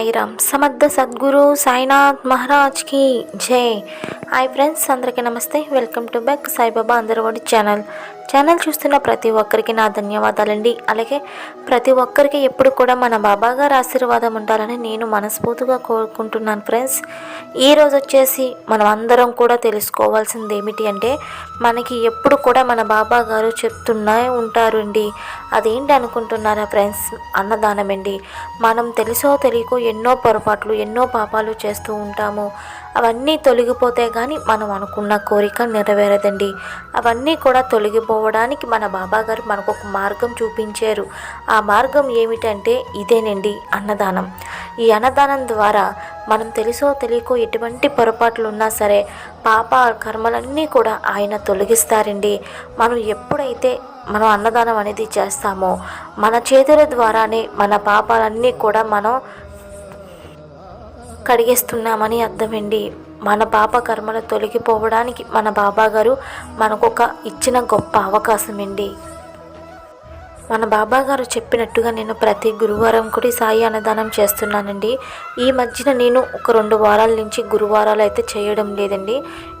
సాయిరామ్. సమర్థ సద్గురు సాయినాథ్ మహారాజ్కి జై. హాయ్ ఫ్రెండ్స్ అందరికీ నమస్తే. వెల్కమ్ టు బ్యాక్ సాయిబాబా అందరవాడి ఛానల్. ఛానల్ చూస్తున్న ప్రతి ఒక్కరికి నా ధన్యవాదాలండి. అలాగే ప్రతి ఒక్కరికి ఎప్పుడు కూడా మన బాబా గారి ఆశీర్వాదం ఉండాలని నేను మనస్ఫూర్తిగా కోరుకుంటున్నాను ఫ్రెండ్స్. ఈరోజు వచ్చేసి మనం అందరం కూడా తెలుసుకోవాల్సింది ఏమిటి అంటే మనకి ఎప్పుడు కూడా మన బాబా గారు చెప్తున్నా ఉంటారండి. అదేంటి అనుకుంటున్నారా ఫ్రెండ్స్? అన్నదానమండి. మనం తెలుసో తెలియకో ఎన్నో పొరపాట్లు ఎన్నో పాపాలు చేస్తూ ఉంటాము. అవన్నీ తొలగిపోతే కానీ మనం అనుకున్న కోరిక నెరవేరదండి. అవన్నీ కూడా తొలగిపోవడానికి మన బాబా గారు మనకు ఒక మార్గం చూపించారు. ఆ మార్గం ఏమిటంటే ఇదేనండి అన్నదానం. ఈ అన్నదానం ద్వారా మనం తెలుసో తెలియకో ఎటువంటి పొరపాట్లు ఉన్నా సరే పాప కర్మలన్నీ కూడా ఆయన తొలగిస్తారండి. మనం ఎప్పుడైతే మనం అన్నదానం అనేది చేస్తామో మన చేతుల ద్వారానే మన పాపాలన్నీ కూడా మనం కడిగేస్తున్నామని అర్థమండి. మన పాప కర్మలు తొలగిపోవడానికి మన బాబాగారు మనకొక ఇచ్చిన గొప్ప అవకాశం అండి మన బాబా గారు చెప్పినట్టుగా నేను ప్రతి గురువారం కూడా సాయి అన్నదానం చేస్తున్నానండి. ఈ మధ్యన నేను ఒక రెండు వారాల నుంచి గురువారాలు అయితే చేయడం లేదండి.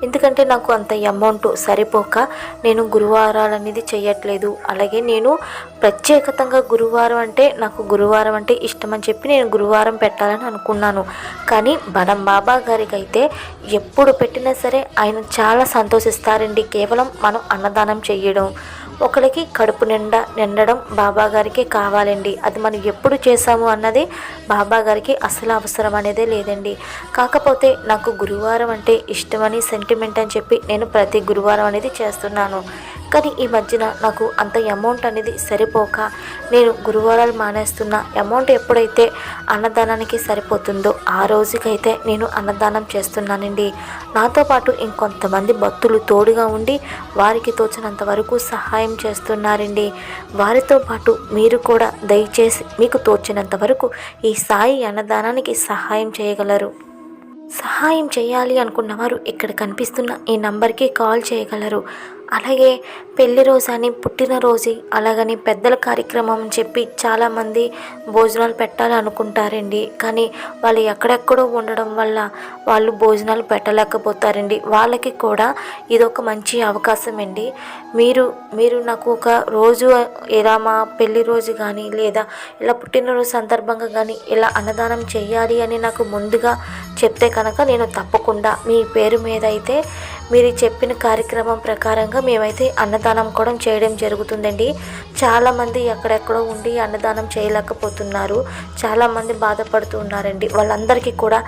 ఎందుకంటే నాకు అంత అమౌంట్ సరిపోక నేను గురువారాలు అనేది చేయట్లేదు. అలాగే నేను ప్రత్యేకతంగా గురువారం అంటే నాకు గురువారం అంటే ఇష్టం అని చెప్పి నేను గురువారం పెట్టాలని అనుకున్నాను. కానీ మన బాబా గారికి అయితే ఎప్పుడు పెట్టినా సరే ఆయన చాలా సంతోషిస్తారండి. కేవలం మనం అన్నదానం చేయడం ఒకరికి కడుపు నిండా నిండడం బాబాగారికి కావాలండి. అది మనం ఎప్పుడు చేసాము అన్నది బాబాగారికి అసలు అవసరం అనేదే లేదండి. కాకపోతే నాకు గురువారం అంటే ఇష్టమని సెంటిమెంట్ అని చెప్పి నేను ప్రతి గురువారం అనేది చేస్తున్నాను. కానీ ఈ మధ్యన నాకు అంత అమౌంట్ అనేది సరిపోక నేను గురువారాలు మానేస్తున్న అమౌంట్ ఎప్పుడైతే అన్నదానానికి సరిపోతుందో ఆ రోజుకైతే నేను అన్నదానం చేస్తున్నానండి. నాతో పాటు ఇంకొంతమంది భక్తులు తోడుగా ఉండి వారికి తోచినంత వరకు సహాయం చేస్తున్నారండి? వారితో పాటు మీరు కూడా దయచేసి మీకు తోచినంత వరకు ఈ సాయి అన్నదానానికి సహాయం చేయగలరు. సహాయం చేయాలి అనుకున్నవారు ఇక్కడ కనిపిస్తున్న ఈ నంబర్కి కాల్ చేయగలరు. అలాగే పెళ్ళి రోజు అని పుట్టినరోజు అలాగని పెద్దల కార్యక్రమం అని చెప్పి చాలామంది భోజనాలు పెట్టాలనుకుంటారండి. కానీ వాళ్ళు ఎక్కడెక్కడో ఉండడం వల్ల వాళ్ళు భోజనాలు పెట్టలేకపోతారండి. వాళ్ళకి కూడా ఇది ఒక మంచి అవకాశం అండి మీరు మీరు నాకు ఒక రోజు ఇలా మా పెళ్ళి రోజు కానీ లేదా ఇలా పుట్టినరోజు సందర్భంగా కానీ ఇలా అన్నదానం చేయాలి అని నాకు ముందుగా చెప్తే కనుక నేను తప్పకుండా మీ పేరు మీద అయితే మీరు చెప్పిన కార్యక్రమం ప్రకారంగా మేమైతే అన్నదానం కూడా చేయడం జరుగుతుందండి. చాలామంది ఎక్కడెక్కడో ఉండి అన్నదానం చేయలేకపోతున్నారు. చాలామంది బాధపడుతూ ఉన్నారండి. వాళ్ళందరికీ కూడా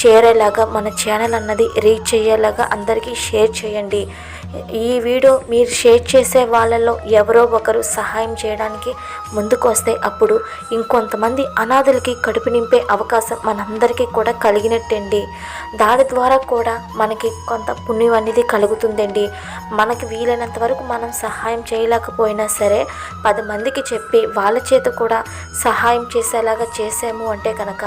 చేరేలాగా మన ఛానల్ అన్నది రీచ్ అయ్యేలాగా అందరికీ షేర్ చేయండి. ఈ వీడియో మీరు షేర్ చేసే వాళ్ళలో ఎవరో ఒకరు సహాయం చేయడానికి ముందుకు వస్తే అప్పుడు ఇంకొంతమంది అనాథులకి కడుపు నింపే అవకాశం మనందరికీ కూడా కలిగినట్టండి. దాని ద్వారా కూడా మనకి కొంత పుణ్యం అనేది కలుగుతుందండి. మనకి వీలైనంత వరకు మనం సహాయం చేయలేకపోయినా సరే పది మందికి చెప్పి వాళ్ళ చేత కూడా సహాయం చేసేలాగా చేసాము అంటే కనుక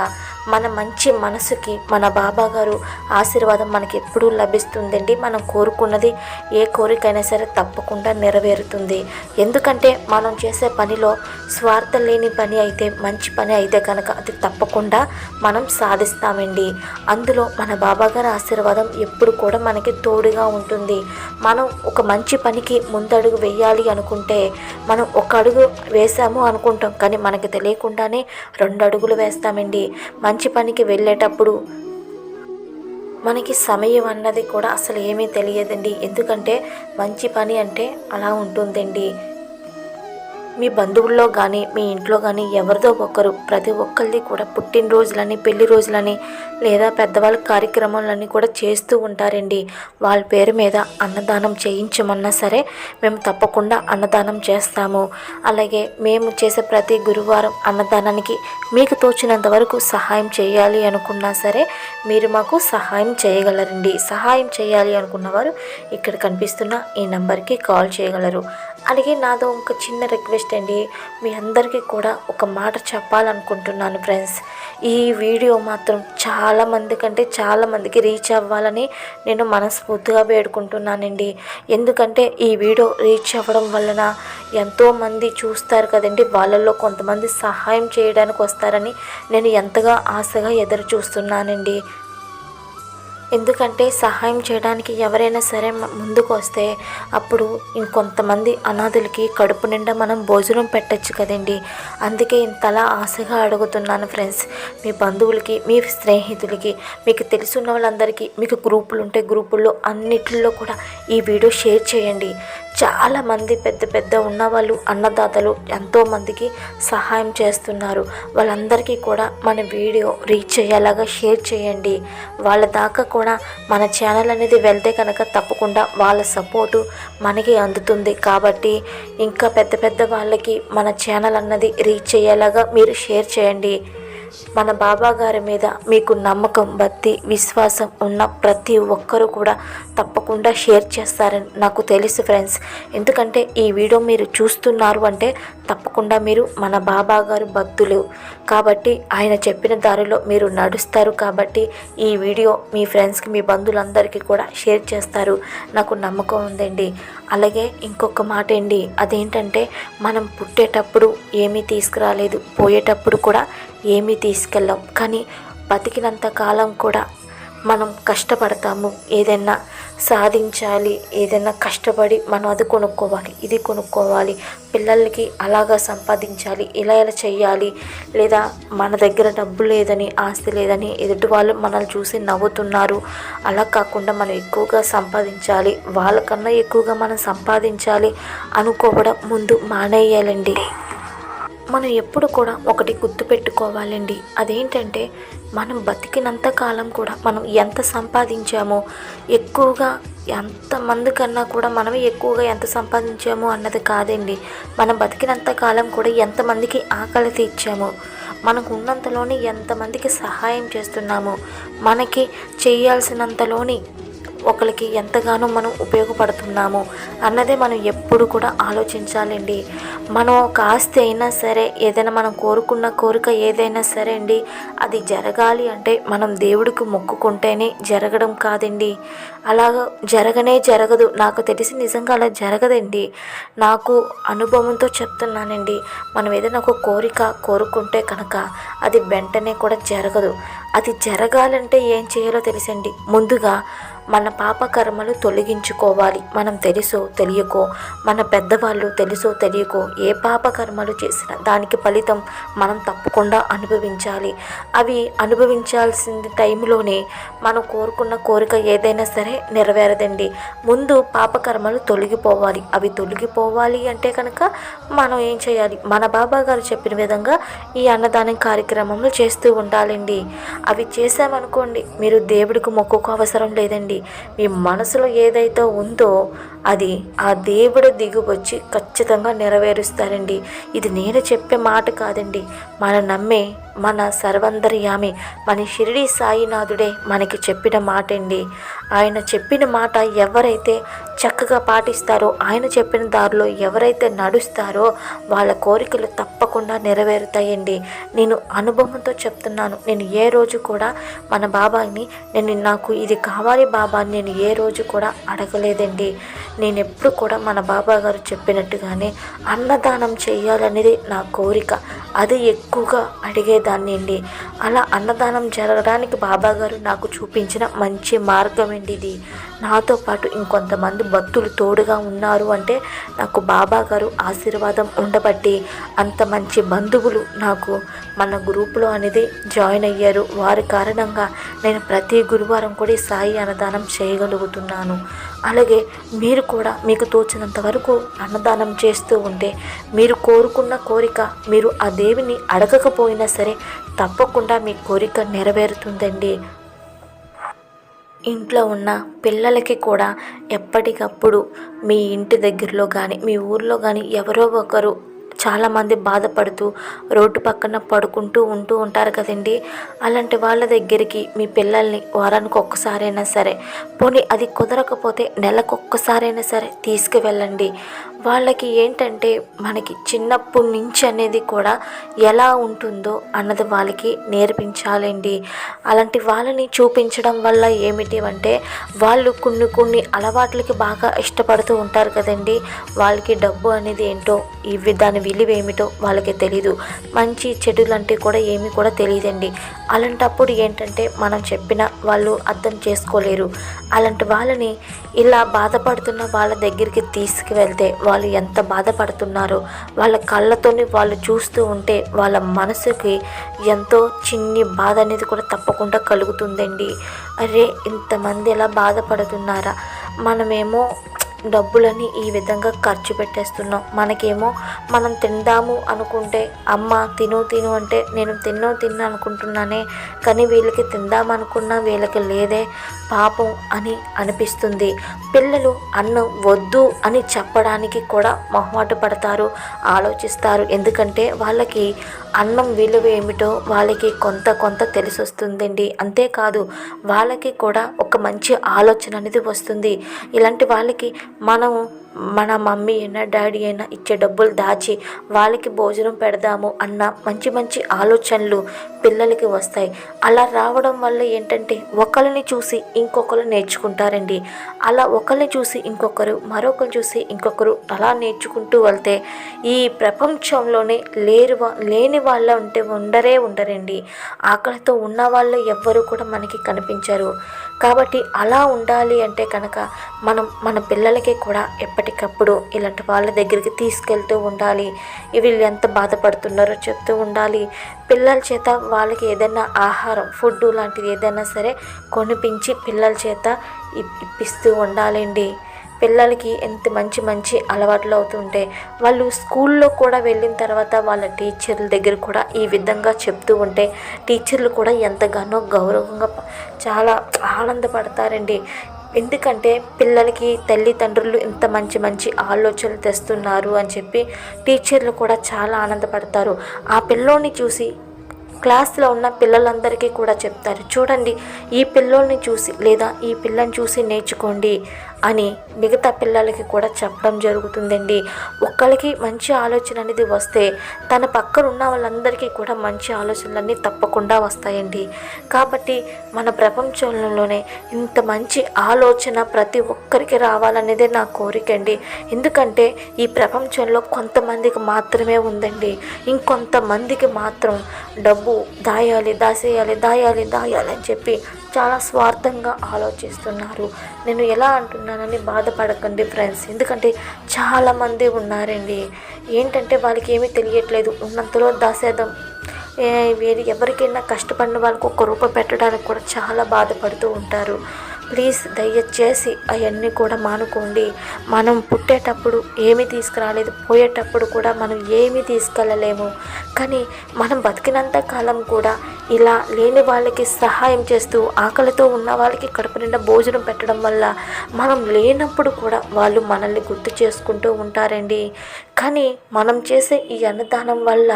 మన మంచి మనసుకి మన బాబా గారు ఆశీర్వాదం మనకి ఎప్పుడూ లభిస్తుందండి. మనం కోరుకున్నది ఏ కోరికైనా సరే తప్పకుండా నెరవేరుతుంది. ఎందుకంటే మనం చేసే పనిలో స్వార్థం లేని పని అయితే మంచి పని అయితే కనుక అది తప్పకుండా మనం సాధిస్తామండి. అందులో మన బాబా గారి ఆశీర్వాదం ఎప్పుడు కూడా మనకి తోడుగా ఉంటుంది. మనం ఒక మంచి పనికి ముందడుగు వేయాలి అనుకుంటే మనం ఒక అడుగు వేసాము అనుకుంటాం. కానీ మనకి తెలియకుండానే రెండు అడుగులు వేస్తామండి. మంచి పనికి వెళ్ళేటప్పుడు మనకి సమయం అన్నది కూడా అసలు ఏమీ తెలియదండి. ఎందుకంటే మంచి పని అంటే అలా ఉంటుందండి. మీ బంధువుల్లో కానీ మీ ఇంట్లో కానీ ఎవరిదో ఒకరు ప్రతి ఒక్కరిది కూడా పుట్టినరోజులని పెళ్ళి రోజులని లేదా పెద్దవాళ్ళ కార్యక్రమాలన్నీ కూడా చేస్తూ ఉంటారండి. వాళ్ళ పేరు మీద అన్నదానం చేయించమన్నా సరే మేము తప్పకుండా అన్నదానం చేస్తాము. అలాగే మేము చేసే ప్రతి గురువారం అన్నదానానికి మీకు తోచినంత వరకు సహాయం చేయాలి అనుకున్నా సరే మీరు మాకు సహాయం చేయగలరండి. సహాయం చేయాలి అనుకున్నవారు ఇక్కడ కనిపిస్తున్న ఈ నెంబర్కి కాల్ చేయగలరు. అలాగే నాదో ఒక చిన్న రిక్వెస్ట్ అండి మీ అందరికీ కూడా ఒక మాట చెప్పాలనుకుంటున్నాను ఫ్రెండ్స్ ఈ వీడియో మాత్రం చాలా మంది కంటే చాలా మందికి రీచ్ అవ్వాలని నేను మనస్ఫూర్తిగా వేడుకుంటున్నానండి. ఎందుకంటే ఈ వీడియో రీచ్ అవ్వడం వలన ఎంతోమంది చూస్తారు కదండి వాళ్ళల్లో కొంతమంది సహాయం చేయడానికి వస్తారని నేను ఎంతగా ఆశగా ఎదురు చూస్తున్నానండి. ఎందుకంటే సహాయం చేయడానికి ఎవరైనా సరే ముందుకు వస్తే అప్పుడు ఇంకొంతమంది అనాథులకి కడుపు నిండా మనం భోజనం పెట్టచ్చు కదండి. అందుకే ఇంతలా ఆశగా అడుగుతున్నాను ఫ్రెండ్స్. మీ బంధువులకి మీ స్నేహితులకి మీకు తెలుసున్న వాళ్ళందరికీ మీకు గ్రూపులు ఉంటే గ్రూపుల్లో అన్నిటిలో కూడా ఈ వీడియో షేర్ చేయండి. చాలామంది పెద్ద పెద్ద ఉన్నవాళ్ళు అన్నదాతలు ఎంతోమందికి సహాయం చేస్తున్నారు. వాళ్ళందరికీ కూడా మన వీడియో రీచ్ అయ్యేలాగా షేర్ చేయండి. వాళ్ళ దాకా కూడా మన ఛానల్ అనేది వెళ్తే కనుక తప్పకుండా వాళ్ళ సపోర్టు మనకి అందుతుంది. కాబట్టి ఇంకా పెద్ద పెద్ద వాళ్ళకి మన ఛానల్ అన్నది రీచ్ అయ్యేలాగా మీరు షేర్ చేయండి. మన బాబా గారి మీద మీకు నమ్మకం భక్తి విశ్వాసం ఉన్న ప్రతి ఒక్కరూ కూడా తప్పకుండా షేర్ చేస్తారని నాకు తెలుసు ఫ్రెండ్స్. ఎందుకంటే ఈ వీడియో మీరు చూస్తున్నారు అంటే తప్పకుండా మీరు మన బాబా గారు భక్తులు. కాబట్టి ఆయన చెప్పిన దారిలో మీరు నడుస్తారు కాబట్టి ఈ వీడియో మీ ఫ్రెండ్స్కి మీ బంధువులందరికీ కూడా షేర్ చేస్తారు. నాకు నమ్మకం ఉందండి. అలాగే ఇంకొక మాట అండి. అదేంటంటే మనం పుట్టేటప్పుడు ఏమీ తీసుకురాలేదు. పోయేటప్పుడు కూడా ఏమీ తీసుకెళ్ళాం. కానీ బతికినంత కాలం కూడా మనం కష్టపడతాము. ఏదైనా సాధించాలి ఏదైనా కష్టపడి మనం అది కొనుక్కోవాలి ఇది కొనుక్కోవాలి పిల్లలకి అలాగా సంపాదించాలి ఇలా ఇలా చేయాలి లేదా మన దగ్గర డబ్బు లేదని ఆస్తి లేదని ఎదుటి వాళ్ళు మనల్ని చూసి నవ్వుతున్నారు. అలా కాకుండా మనం ఎక్కువగా సంపాదించాలి వాళ్ళకన్నా ఎక్కువగా మనం సంపాదించాలి అనుకోవడం ముందు మానేయాలండి. మనం ఎప్పుడు కూడా ఒకటి గుర్తు పెట్టుకోవాలండి. అదేంటంటే మనం బతికినంత కాలం కూడా మనం ఎంత సంపాదించామో ఎక్కువగా ఎంతమంది కన్నా కూడా మనమే ఎక్కువగా ఎంత సంపాదించాము అన్నది కాదండి. మనం బతికినంత కాలం కూడా ఎంతమందికి ఆకలి తీర్చాము మనకు ఉన్నంతలోని ఎంతమందికి సహాయం చేస్తున్నాము మనకి చేయాల్సినంతలోని ఒకరికి ఎంతగానో మనం ఉపయోగపడుతున్నాము అన్నదే మనం ఎప్పుడు కూడా ఆలోచించాలండి. మనం ఒక ఆస్తి అయినా సరే ఏదైనా మనం కోరుకున్న కోరిక ఏదైనా సరే అండి అది జరగాలి అంటే మనం దేవుడికి మొక్కుకుంటేనే జరగడం కాదండి. అలాగ జరగనే జరగదు. నాకు తెలిసి నిజంగా అలా జరగదండి. నాకు అనుభవంతో చెప్తున్నానండి. మనం ఏదైనా ఒక కోరిక కోరుకుంటే కనుక అది వెంటనే కూడా జరగదు. అది జరగాలంటే ఏం చేయాలో తెలుసండి. ముందుగా మన పాపకర్మలు తొలగించుకోవాలి. మనం తెలుసో తెలియకో మన పెద్దవాళ్ళు తెలుసో తెలియకో ఏ పాపకర్మలు చేసినా దానికి ఫలితం మనం తప్పకుండా అనుభవించాలి. అవి అనుభవించాల్సిన టైంలోనే మనం కోరుకున్న కోరిక ఏదైనా సరే నెరవేరదండి. ముందు పాపకర్మలు తొలగిపోవాలి. అవి తొలగిపోవాలి అంటే కనుక మనం ఏం చేయాలి? మన బాబా గారు చెప్పిన విధంగా ఈ అన్నదానం కార్యక్రమంలో చేస్తూ ఉండాలండి. అవి చేసామనుకోండి మీరు దేవుడికి మొక్కుకు అవసరం లేదండి. మీ మనసులో ఏదైతే ఉందో అది ఆ దేవుడు దిగువచ్చి ఖచ్చితంగా నెరవేరుస్తారండి. ఇది నేను చెప్పే మాట కాదండి. మన నమ్మే మన సర్వందర్యామి మన షిరిడి సాయినాథుడే మనకి చెప్పిన మాట అండి ఆయన చెప్పిన మాట ఎవరైతే చక్కగా పాటిస్తారో ఆయన చెప్పిన దారిలో ఎవరైతే నడుస్తారో వాళ్ళ కోరికలు తప్పకుండా నెరవేరుతాయండి. నేను అనుభవంతో చెప్తున్నాను. నేను ఏ రోజు కూడా మన బాబాని నేను నాకు ఇది కావాలి బాబా నేను ఏ రోజు కూడా అడగలేదండి. నేను ఎప్పుడు కూడా మన బాబా గారు చెప్పినట్టుగానే అన్నదానం చేయాలనేది నా కోరిక. అది ఎక్కువగా అడిగేదాన్ని అండి అలా అన్నదానం జరగడానికి బాబా గారు నాకు చూపించిన మంచి మార్గం అండి ఇది నాతో పాటు ఇంకొంతమంది భక్తులు తోడుగా ఉన్నారు అంటే నాకు బాబా గారు ఆశీర్వాదం ఉండబట్టి అంత మంచి బంధువులు నాకు మన గ్రూపులో అనేది జాయిన్ అయ్యారు. వారి కారణంగా నేను ప్రతి గురువారం కూడా ఈ సాయి అన్నదానం చేయగలుగుతున్నాను. అలాగే మీరు కూడా మీకు తోచినంత వరకు అన్నదానం చేస్తూ ఉంటే మీరు కోరుకున్న కోరిక మీరు ఆ దేవిని అడగకపోయినా సరే తప్పకుండా మీ కోరిక నెరవేరుతుందండి. ఇంట్లో ఉన్న పిల్లలకి కూడా ఎప్పటికప్పుడు మీ ఇంటి దగ్గరలో కానీ మీ ఊర్లో కానీ ఎవరో ఒకరు చాలామంది బాధపడుతూ రోడ్డు పక్కన పడుకుంటూ ఉంటూ ఉంటారు కదండి. అలాంటి వాళ్ళ దగ్గరికి మీ పిల్లల్ని వారానికి ఒక్కసారైనా సరే పోనీ అది కుదరకపోతే నెలకు ఒక్కసారైనా సరే తీసుకువెళ్ళండి. వాళ్ళకి ఏంటంటే మనకి చిన్నప్పటి నుంచి అనేది కూడా ఎలా ఉంటుందో అన్నది వాళ్ళకి నేర్పించాలండి. అలాంటి వాళ్ళని చూపించడం వల్ల ఏమిటి అంటే వాళ్ళు కొన్ని కొన్ని అలవాట్లకి బాగా ఇష్టపడుతూ ఉంటారు కదండి. వాళ్ళకి డబ్బు అనేది ఏంటో ఇవి దాని విలువ ఏమిటో వాళ్ళకి తెలీదు. మంచి చెడులంటే కూడా ఏమీ కూడా తెలియదండి అలాంటప్పుడు ఏంటంటే మనం చెప్పిన వాళ్ళు అర్థం చేసుకోలేరు. అలాంటి వాళ్ళని ఇలా బాధపడుతున్న వాళ్ళ దగ్గరికి తీసుకువెళ్తే వాళ్ళు ఎంత బాధపడుతున్నారో వాళ్ళ కళ్ళతోని వాళ్ళు చూస్తూ ఉంటే వాళ్ళ మనసుకి ఎంతో చిన్ని బాధ అనేది కూడా తప్పకుండా కలుగుతుందండి. అరే ఇంతమంది ఎలా బాధపడుతున్నారా? మనమేమో డబ్బులని ఈ విధంగా ఖర్చు పెట్టేస్తున్నాం. మనకేమో మనం తిందాము అనుకుంటే అమ్మ తిను తిను అంటే నేను తిన్నో తిన్నా అనుకుంటున్నానే కానీ వీళ్ళకి తిందామనుకున్నా వీళ్ళకి లేదే పాపం అని అనిపిస్తుంది. పిల్లలు అన్నం వద్దు అని చెప్పడానికి కూడా మొహమాట పడతారు ఆలోచిస్తారు. ఎందుకంటే వాళ్ళకి అన్నం విలువ ఏమిటో వాళ్ళకి కొంత కొంత తెలిసి వస్తుందండి అంతేకాదు వాళ్ళకి కూడా ఒక మంచి ఆలోచన అనేది వస్తుంది. ఇలాంటి వాళ్ళకి మనం మన మమ్మీ అయినా డాడీ అయినా ఇచ్చే డబ్బులు దాచి వాళ్ళకి భోజనం పెడదాము అన్న మంచి మంచి ఆలోచనలు పిల్లలకి వస్తాయి. అలా రావడం వల్ల ఏంటంటే ఒకరిని చూసి ఇంకొకరు నేర్చుకుంటారండి. అలా ఒకరిని చూసి ఇంకొకరు మరొకరు చూసి ఇంకొకరు అలా నేర్చుకుంటూ వెళ్తే ఈ ప్రపంచంలోనే లేరు లేని వాళ్ళ ఉంటే ఉండరే ఉండరండి. ఆకలితో ఉన్న వాళ్ళు ఎవ్వరూ కూడా మనకి కనిపించరు. కాబట్టి అలా ఉండాలి అంటే కనుక మనం మన పిల్లలకి కూడా ఎప్పటికప్పుడు ఇలాంటి వాళ్ళ దగ్గరికి తీసుకెళ్తూ ఉండాలి. వీళ్ళు ఎంత బాధపడుతున్నారో చెప్తూ ఉండాలి. పిల్లల చేత వాళ్ళకి ఏదైనా ఆహారం ఫుడ్ లాంటిది ఏదైనా సరే కొనిపించి పిల్లల చేత ఇప్పిస్తూ ఉండాలండి. పిల్లలకి ఎంత మంచి మంచి అలవాట్లు అవుతుంటే వాళ్ళు స్కూల్లో కూడా వెళ్ళిన తర్వాత వాళ్ళ టీచర్ల దగ్గర కూడా ఈ విధంగా చెప్తూ ఉంటే టీచర్లు కూడా ఎంతగానో గౌరవంగా చాలా ఆనందపడతారండి. ఎందుకంటే పిల్లలకి తల్లిదండ్రులు ఇంత మంచి మంచి ఆలోచనలు తెస్తున్నారు అని చెప్పి టీచర్లు కూడా చాలా ఆనందపడతారు. ఆ పిల్లోని చూసి క్లాస్లో ఉన్న పిల్లలందరికీ కూడా చెప్తారు. చూడండి ఈ పిల్లోని చూసి లేదా ఈ పిల్లని చూసి నేర్చుకోండి. అని మిగతా పిల్లలకి కూడా చెప్పడం జరుగుతుందండి. ఒక్కరికి మంచి ఆలోచన అనేది వస్తే తన పక్కన ఉన్న వాళ్ళందరికీ కూడా మంచి ఆలోచనలన్నీ తప్పకుండా వస్తాయండి. కాబట్టి మన ప్రపంచంలోనే ఇంత మంచి ఆలోచన ప్రతి ఒక్కరికి రావాలనేదే నా కోరిక అండి. ఎందుకంటే ఈ ప్రపంచంలో కొంతమందికి మాత్రమే ఉందండి. ఇంకొంతమందికి మాత్రం డబ్బు దాయాలి దాసేయాలి దాయాలి దాయాలి అని చెప్పి చాలా స్వార్థంగా ఆలోచిస్తున్నారు. నేను ఎలా అంటున్నానని బాధపడకండి ఫ్రెండ్స్ ఎందుకంటే చాలామంది ఉన్నారండి. ఏంటంటే వాళ్ళకి ఏమీ తెలియట్లేదు. ఉన్నంతలో దాసేద్దాం. ఏ ఎవరికైనా కష్టపడిన వాళ్ళకు ఒక్క రూపాయి పెట్టడానికి కూడా చాలా బాధపడుతూ ఉంటారు. ప్లీజ్ దయచేసి అవన్నీ కూడా మానుకోండి. మనం పుట్టేటప్పుడు ఏమీ తీసుకురాలేదు. పోయేటప్పుడు కూడా మనం ఏమీ తీసుకెళ్ళలేము. కానీ మనం బతికినంత కాలం కూడా ఇలా లేని వాళ్ళకి సహాయం చేస్తూ ఆకలితో ఉన్న వాళ్ళకి కడుపు నిండా భోజనం పెట్టడం వల్ల మనం లేనప్పుడు కూడా వాళ్ళు మనల్ని గుర్తు చేసుకుంటూ ఉంటారండి. కానీ మనం చేసే ఈ అన్నదానం వల్ల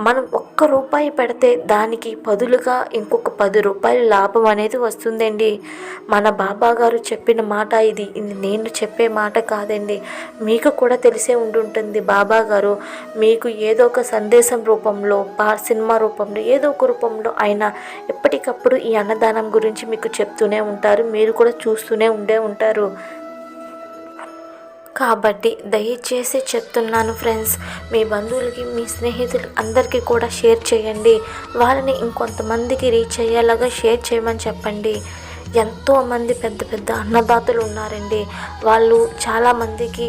మనం ఒక్క రూపాయి పెడితే దానికి బదులుగా ఇంకొక పది రూపాయల లాభం అనేది వస్తుందండి. మనం బాబా గారు చెప్పిన మాట ఇది. ఇది నేను చెప్పే మాట కాదండి. మీకు కూడా తెలిసే ఉండుంటుంది బాబా గారు మీకు ఏదో ఒక సందేశం రూపంలో పా సినిమా రూపంలో ఏదో ఒక రూపంలో ఆయన ఎప్పటికప్పుడు ఈ అన్నదానం గురించి మీకు చెప్తూనే ఉంటారు. మీరు కూడా చూస్తూనే ఉండే ఉంటారు. కాబట్టి దయచేసి చెప్తున్నాను ఫ్రెండ్స్ మీ బంధువులకి మీ స్నేహితులు అందరికీ కూడా షేర్ చేయండి. వాళ్ళని ఇంకొంతమందికి రీచ్ అయ్యేలాగా షేర్ చేయమని చెప్పండి. ఎంతోమంది పెద్ద పెద్ద అన్నదాతలు ఉన్నారండి. వాళ్ళు చాలామందికి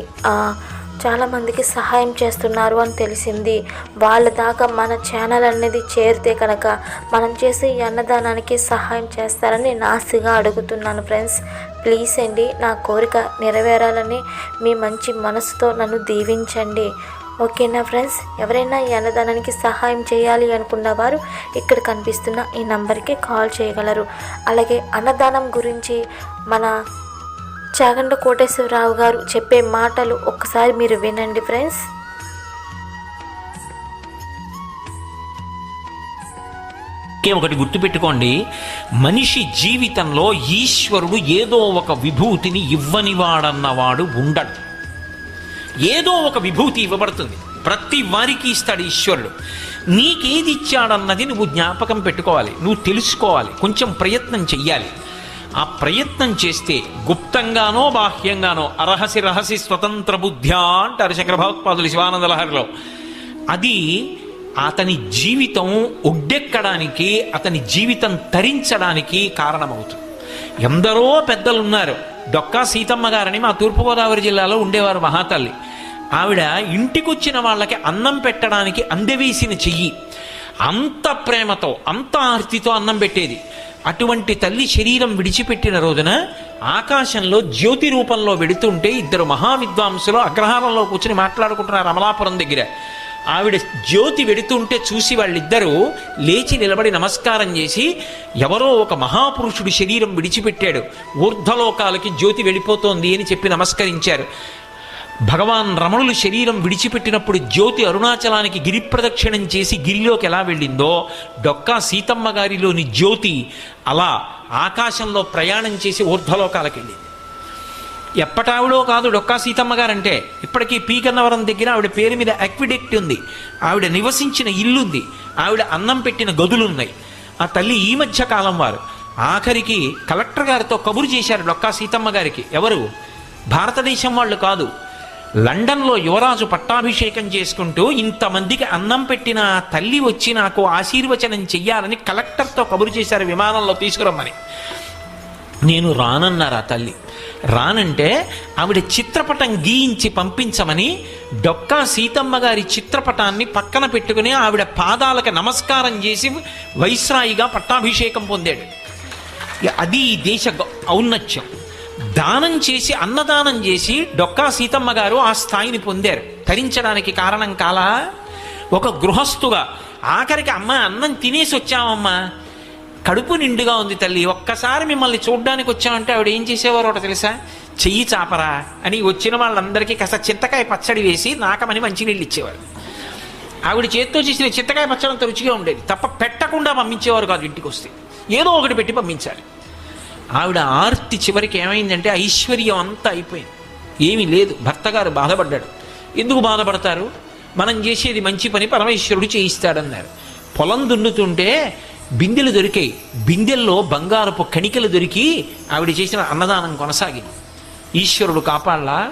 చాలామందికి సహాయం చేస్తున్నారు అని తెలిసింది. వాళ్ళ దాకా మన ఛానల్ అనేది చేరితే కనుక మనం చేసే ఈ అన్నదానానికి సహాయం చేస్తారని నేను అడుగుతున్నాను ఫ్రెండ్స్ ప్లీజ్ అండి నా కోరిక నెరవేరాలని మీ మంచి మనసుతో నన్ను దీవించండి. ఓకేనా ఫ్రెండ్స్? ఎవరైనా ఈ అన్నదానానికి సహాయం చేయాలి అనుకున్న వారు ఇక్కడ కనిపిస్తున్న ఈ నంబర్కి కాల్ చేయగలరు. అలాగే అన్నదానం గురించి మన చాగండ కోటేశ్వరరావు గారు చెప్పే మాటలు ఒక్కసారి మీరు వినండి ఫ్రెండ్స్. ఒకటి గుర్తుపెట్టుకోండి. మనిషి జీవితంలో ఈశ్వరుడు ఏదో ఒక విభూతిని ఇవ్వనివాడన్నవాడు ఉండడు. ఏదో ఒక విభూతి ఇవ్వబడుతుంది. ప్రతి వారికి ఇస్తాడు ఈశ్వరుడు. నీకేది ఇచ్చాడన్నది నువ్వు జ్ఞాపకం పెట్టుకోవాలి. నువ్వు తెలుసుకోవాలి. కొంచెం ప్రయత్నం చెయ్యాలి. ఆ ప్రయత్నం చేస్తే గుప్తంగానో బాహ్యంగానో అరహసి రహసి స్వతంత్ర బుద్ధ్యా అంటారు శంకర భగవత్పాదులు శివానంద లహరిలో అది అతని జీవితం ఒడ్డెక్కడానికి అతని జీవితం తరించడానికి కారణమవుతుంది. ఎందరో పెద్దలు ఉన్నారు డొక్కా సీతమ్మ గారని మా తూర్పుగోదావరి జిల్లాలో ఉండేవారు మహాతల్లి. ఆవిడ ఇంటికొచ్చిన వాళ్ళకి అన్నం పెట్టడానికి అందవేసిన చెయ్యి. అంత ప్రేమతో అంత ఆర్తితో అన్నం పెట్టేది. అటువంటి తల్లి శరీరం విడిచిపెట్టిన రోజున ఆకాశంలో జ్యోతి రూపంలో వెడుతుంటే ఇద్దరు మహావిద్వాంసులు అగ్రహారంలో కూర్చుని మాట్లాడుకుంటున్నారు అమలాపురం దగ్గర. ఆవిడ జ్యోతి వెడుతుంటే చూసి వాళ్ళిద్దరూ లేచి నిలబడి నమస్కారం చేసి ఎవరో ఒక మహాపురుషుడు శరీరం విడిచిపెట్టాడు. ఊర్ధ్వలోకాలకి జ్యోతి వెళ్ళిపోతోంది అని చెప్పి నమస్కరించారు. భగవాన్ రమణులు శరీరం విడిచిపెట్టినప్పుడు జ్యోతి అరుణాచలానికి గిరి ప్రదక్షిణం చేసి గిరిలోకి ఎలా వెళ్ళిందో డొక్కా సీతమ్మ గారిలోని జ్యోతి అలా ఆకాశంలో ప్రయాణం చేసి ఊర్ధ్వలోకాలకు వెళ్ళింది ఎప్పటావిడో కాదు డొక్కా సీతమ్మ గారంటే. ఇప్పటికీ పీకన్నవరం దగ్గర ఆవిడ పేరు మీద అక్విడెక్ట్ ఉంది. ఆవిడ నివసించిన ఇల్లుంది. ఆవిడ అన్నం పెట్టిన గదులున్నాయి. ఆ తల్లి ఈ మధ్య కాలం వారు. ఆఖరికి కలెక్టర్ గారితో కబురు చేశారు డొక్కా సీతమ్మ గారికి. ఎవరు? భారతదేశం వాళ్ళు కాదు. లండన్లో యువరాజు పట్టాభిషేకం చేసుకుంటూ ఇంతమందికి అన్నం పెట్టిన తల్లి వచ్చి నాకు ఆశీర్వచనం చెయ్యాలని కలెక్టర్తో కబురు చేశారు విమానంలో తీసుకురమ్మని. నేను రానన్నారు ఆ తల్లి? రానంటే ఆవిడ చిత్రపటం గీయించి పంపించమని డొక్కా సీతమ్మ గారి చిత్రపటాన్ని పక్కన పెట్టుకుని ఆవిడ పాదాలకు నమస్కారం చేసి వైస్రాయిగా పట్టాభిషేకం పొందాడు. అది దేశ గొ- ఔన్నత్యం. దానం చేసి అన్నదానం చేసి డొక్కా సీతమ్మ గారు ఆ స్థాయిని పొందారు. తరించడానికి కారణం కాలా? ఒక గృహస్థుగా ఆఖరికి అమ్మ అన్నం తినేసి వచ్చామమ్మా కడుపు నిండుగా ఉంది తల్లి ఒక్కసారి మిమ్మల్ని చూడ్డానికి వచ్చామంటే ఆవిడ ఏం చేసేవారో ఒకటి తెలుసా? చెయ్యి చాపరా అని వచ్చిన వాళ్ళందరికీ కాస్త చింతకాయ పచ్చడి వేసి నాకమని మంచినీళ్ళు ఇచ్చేవారు. ఆవిడ చేత్తో చేసిన చింతకాయ పచ్చడి అంత రుచిగా ఉండేది. తప్ప పెట్టకుండా పంపించేవారు కాదు ఇంటికి వస్తే ఏదో ఒకటి పెట్టి పంపించాలి. ఆవిడ ఆర్తి చివరికి ఏమైందంటే ఐశ్వర్యం అంతా అయిపోయింది. ఏమీ లేదు. భర్త గారు బాధపడ్డాడు. ఎందుకు బాధపడతారు? మనం చేసేది మంచి పని పరమేశ్వరుడు చేయిస్తాడన్నారు. పొలం దున్నుతుంటే బిందెలు దొరికాయి. బిందెల్లో బంగారపు కణికలు దొరికి ఆవిడ చేసిన అన్నదానం కొనసాగింది. ఈశ్వరుడు కాపాడలా?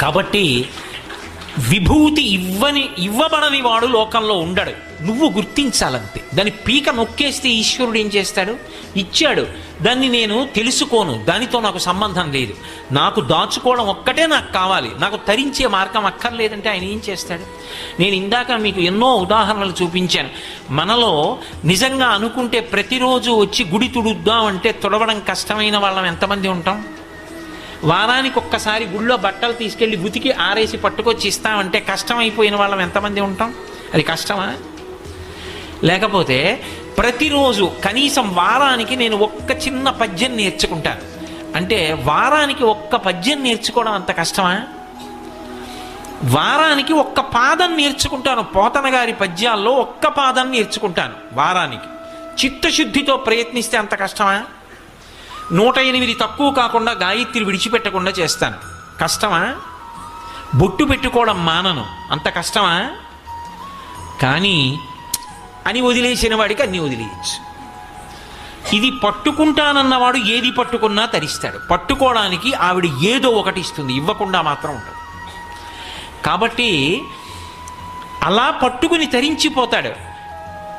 కాబట్టి విభూతి ఇవ్వని ఇవ్వబడని వాడు లోకంలో ఉండడు. నువ్వు గుర్తించాలంతే. దాని పీక నొక్కేస్తే ఈశ్వరుడు ఏం చేస్తాడు? ఇచ్చాడు. దాన్ని నేను తెలుసుకోను. దానితో నాకు సంబంధం లేదు. నాకు దాచుకోవడం ఒక్కటే నాకు కావాలి. నాకు తరించే మార్గం అక్కర్లేదంటే ఆయన ఏం చేస్తాడు? నేను ఇందాక మీకు ఎన్నో ఉదాహరణలు చూపించాను. మనలో నిజంగా అనుకుంటే ప్రతిరోజు వచ్చి గుడి తుడుద్దాం అంటే తుడవడం కష్టమైన వాళ్ళం ఎంతమంది ఉంటాం? వారానికి ఒక్కసారి గుళ్ళో బట్టలు తీసుకెళ్ళి ఉతికి ఆరేసి పట్టుకొచ్చి ఇస్తామంటే కష్టమైపోయిన వాళ్ళం ఎంతమంది ఉంటాం? అది కష్టమా? లేకపోతే ప్రతిరోజు కనీసం వారానికి నేను ఒక్క చిన్న పద్యం నేర్చుకుంటాను. అంటే వారానికి ఒక్క పద్యం నేర్చుకోవడం అంత కష్టమా? వారానికి ఒక్క పాదం నేర్చుకుంటాను. పోతన గారి పద్యాల్లో ఒక్క పాదం నేర్చుకుంటాను వారానికి. చిత్తశుద్ధితో ప్రయత్నిస్తే అంత కష్టమా? నూట ఎనిమిది తక్కువ కాకుండా గాయత్రి విడిచిపెట్టకుండా చేస్తాను. కష్టమా? బొట్టు పెట్టుకోవడం మానను. అంత కష్టమా? కానీ అని వదిలేసిన వాడికి అన్ని వదిలేయచ్చు. ఇది పట్టుకుంటానన్నవాడు ఏది పట్టుకున్నా తరిస్తాడు. పట్టుకోవడానికి ఆవిడ ఏదో ఒకటి ఇస్తుంది. ఇవ్వకుండా మాత్రం ఉండదు. కాబట్టి అలా పట్టుకుని తరించిపోతాడు.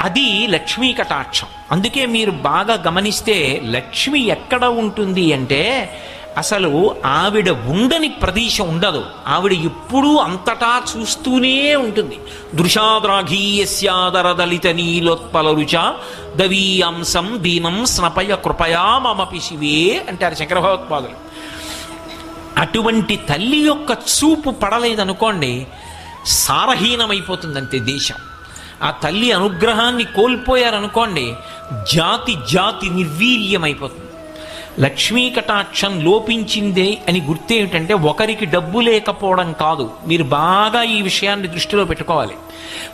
అది లక్ష్మీ కటాక్షం. అందుకే మీరు బాగా గమనిస్తే లక్ష్మి ఎక్కడ ఉంటుంది అంటే అసలు ఆవిడ ఉండని ప్రదేశం ఉండదు. ఆవిడ ఎప్పుడూ అంతటా చూస్తూనే ఉంటుంది. దృశాద్రాఘీయస్యాదరదలిత నీలోత్పల రుచ దవీయాంశం దీనం స్నపయ కృపయా మమపి శివే అంటారు శంకర భగవత్పాదులు అటువంటి తల్లి యొక్క చూపు పడలేదనుకోండి సారహీనమైపోతుందంతే దేశం. ఆ తల్లి అనుగ్రహాన్ని కోల్పోయారనుకోండి జాతి జాతి నిర్వీర్యమైపోతుంది. లక్ష్మీ కటాక్షం లోపించిందే అని గుర్తేమిటంటే ఒకరికి డబ్బు లేకపోవడం కాదు. మీరు బాగా ఈ విషయాన్ని దృష్టిలో పెట్టుకోవాలి.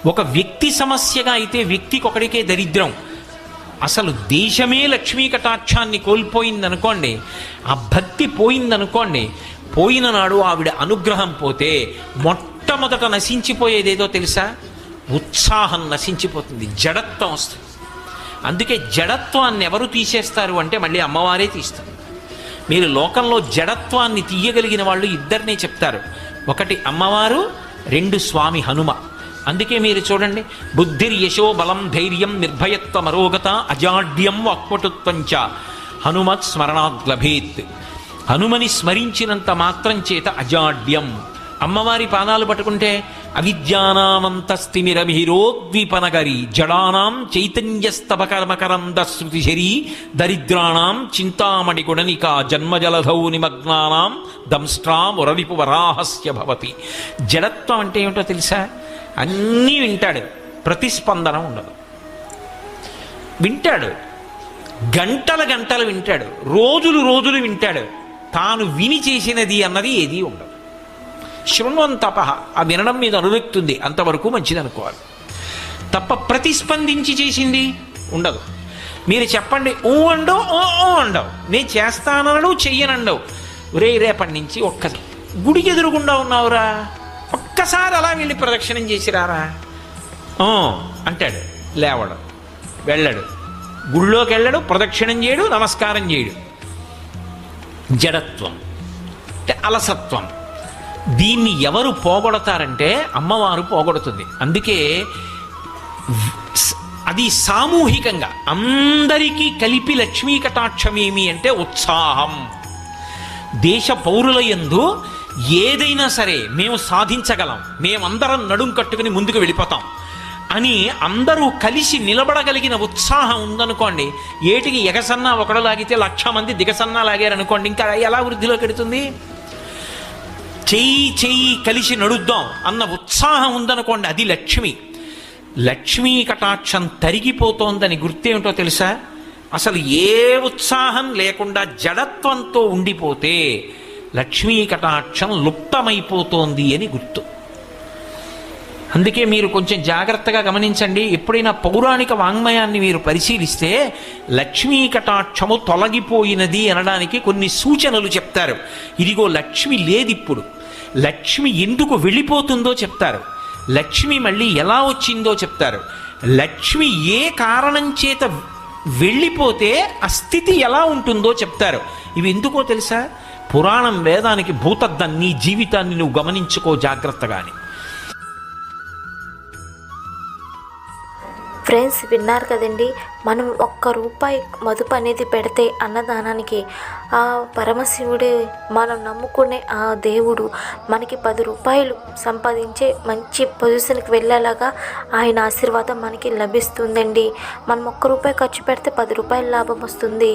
ఒక వ్యక్తి సమస్యగా అయితే వ్యక్తికి ఒకడికే దరిద్రం. అసలు దేశమే లక్ష్మీ కటాక్షాన్ని కోల్పోయిందనుకోండి ఆ భక్తి పోయిందనుకోండి పోయిన నాడు ఆవిడ అనుగ్రహం పోతే మొట్టమొదట నశించిపోయేదేదో తెలుసా? ఉత్సాహం నశించిపోతుంది జడత్వం వస్తుంది. అందుకే జడత్వాన్ని ఎవరు తీసేస్తారు అంటే మళ్ళీ అమ్మవారే తీస్తారు. మీరు లోకంలో జడత్వాన్ని తీయగలిగిన వాళ్ళు ఇద్దరినే చెప్తారు. ఒకటి అమ్మవారు రెండు స్వామి హనుమ. అందుకే మీరు చూడండి బుద్ధిర్ యశో బలం ధైర్యం నిర్భయత్వ మరోగత అజాడ్యం వాక్పటుత్వంచ హనుమత్ స్మరణాద్ లభేత్ హనుమని స్మరించినంత మాత్రం చేత అజాడ్యం. అమ్మవారి పాదాలు పట్టుకుంటే అవిద్యానామంతస్తిమిరభిరోద్వీపనగరి జడానాం చైతన్యస్తవకర్మకరంద శృతిశరీ దరిద్రాణాం చింతామణి గుణనికా జన్మజలధౌ నిమగ్నానాం దంష్ట్రామురవిపు వరాహస్య భవతి. జడత్వం అంటే ఏమిటో తెలుసా? అన్నీ వింటాడు. ప్రతిస్పందన ఉండదు. వింటాడు. గంటల గంటలు వింటాడు. రోజులు రోజులు వింటాడు. తాను విని చేసినది అన్నది ఏదీ ఉండదు. శృణ్వంతప. ఆ వినడం మీద అనురక్తుంది అంతవరకు మంచిది అనుకోవాలి తప్ప ప్రతిస్పందించి చేసింది ఉండదు. మీరు చెప్పండి ఊ అండవు ఓ ఓ అండవు. నేను చేస్తానడు చెయ్యనండవు. రే రేపటి నుంచి ఒక్క గుడికి ఎదురుగుండా ఉన్నావురా? ఒక్కసారి అలా వెళ్ళి ప్రదక్షిణం చేసిరారా? "ఆ" అంటాడు. లేవడు. వెళ్ళడు. గుళ్ళోకి వెళ్ళడు ప్రదక్షిణం చేయడు నమస్కారం చేయడు. జడత్వం. అంటే అలసత్వం. దీన్ని ఎవరు పోగొడతారంటే అమ్మవారు పోగొడుతుంది. అందుకే అది సామూహికంగా అందరికీ కలిపి లక్ష్మీ కటాక్షమేమి అంటే ఉత్సాహం. దేశ పౌరుల యందు ఏదైనా సరే మేము సాధించగలం మేమందరం నడుం కట్టుకుని ముందుకు వెళ్ళిపోతాం అని అందరూ కలిసి నిలబడగలిగిన ఉత్సాహం ఉందనుకోండి ఏటికి ఎగసన్నా ఒకడు లాగితే లక్ష మంది దిగసన్నా లాగారనుకోండి ఇంకా ఎలా వృద్ధిలోకి ఎడుతుంది? చెయ్యి చెయ్యి కలిసి నడుద్దాం అన్న ఉత్సాహం ఉందనుకోండి అది లక్ష్మి. లక్ష్మీ కటాక్షం తరిగిపోతోందని గుర్తేమిటో తెలుసా? అసలు ఏ ఉత్సాహం లేకుండా జడత్వంతో ఉండిపోతే లక్ష్మీ కటాక్షం లుప్తమైపోతోంది అని గుర్తు. అందుకే మీరు కొంచెం జాగ్రత్తగా గమనించండి ఎప్పుడైనా పౌరాణిక వాంగ్మయాన్ని మీరు పరిశీలిస్తే లక్ష్మీ కటాక్షము తొలగిపోయినది అనడానికి కొన్ని సూచనలు చెప్తారు. ఇదిగో లక్ష్మి లేదిప్పుడు. లక్ష్మి ఎందుకు వెళ్ళిపోతుందో చెప్తారు. లక్ష్మి మళ్ళీ ఎలా వచ్చిందో చెప్తారు. లక్ష్మి ఏ కారణం చేత వెళ్ళిపోతే ఆ స్థితి ఎలా ఉంటుందో చెప్తారు. ఇవి ఎందుకో తెలుసా? పురాణం వేదానికి భూతద్దం నీ జీవితాన్ని నువ్వు గమనించుకో జాగ్రత్తగాని ఫ్రెండ్స్ విన్నారు కదండి? మనం ఒక్క రూపాయి మదుపు అనేది పెడితే అన్నదానానికి ఆ పరమశివుడే మనం నమ్ముకునే ఆ దేవుడు మనకి పది రూపాయలు సంపాదించే మంచి పొజిషన్కి వెళ్ళేలాగా ఆయన ఆశీర్వాదం మనకి లభిస్తుందండి. మనం ఒక్క రూపాయి ఖర్చు పెడితే పది రూపాయల లాభం వస్తుంది.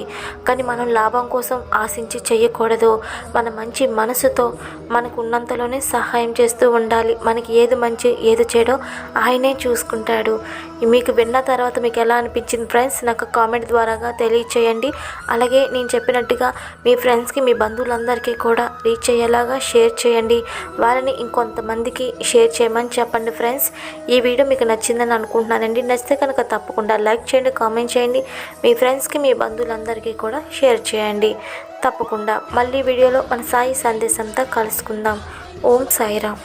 కానీ మనం లాభం కోసం ఆశించి చేయకూడదు. మన మంచి మనసుతో మనకు ఉన్నంతలోనే సహాయం చేస్తూ ఉండాలి. మనకి ఏది మంచి ఏది చెడో ఆయనే చూసుకుంటాడు. మీకు విన్న తర్వాత మీకు ఎలా అనిపించింది ఫ్రెండ్స్ నాకు కామెంట్ ద్వారాగా తెలియచేయండి. అలాగే నేను చెప్పినట్టుగా మీ ఫ్రెండ్స్కి మీ బంధువులందరికీ కూడా రీచ్ అయ్యేలాగా షేర్ చేయండి. వారిని ఇంకొంతమందికి షేర్ చేయమని చెప్పండి ఫ్రెండ్స్. ఈ వీడియో మీకు నచ్చిందని అనుకుంటున్నానండి. నచ్చితే కనుక తప్పకుండా లైక్ చేయండి కామెంట్ చేయండి. మీ ఫ్రెండ్స్కి మీ బంధువులందరికీ కూడా షేర్ చేయండి. తప్పకుండా. మళ్ళీ వీడియోలో మన సాయి సందేశంతో కలుసుకుందాం. ఓం సాయిరామ్.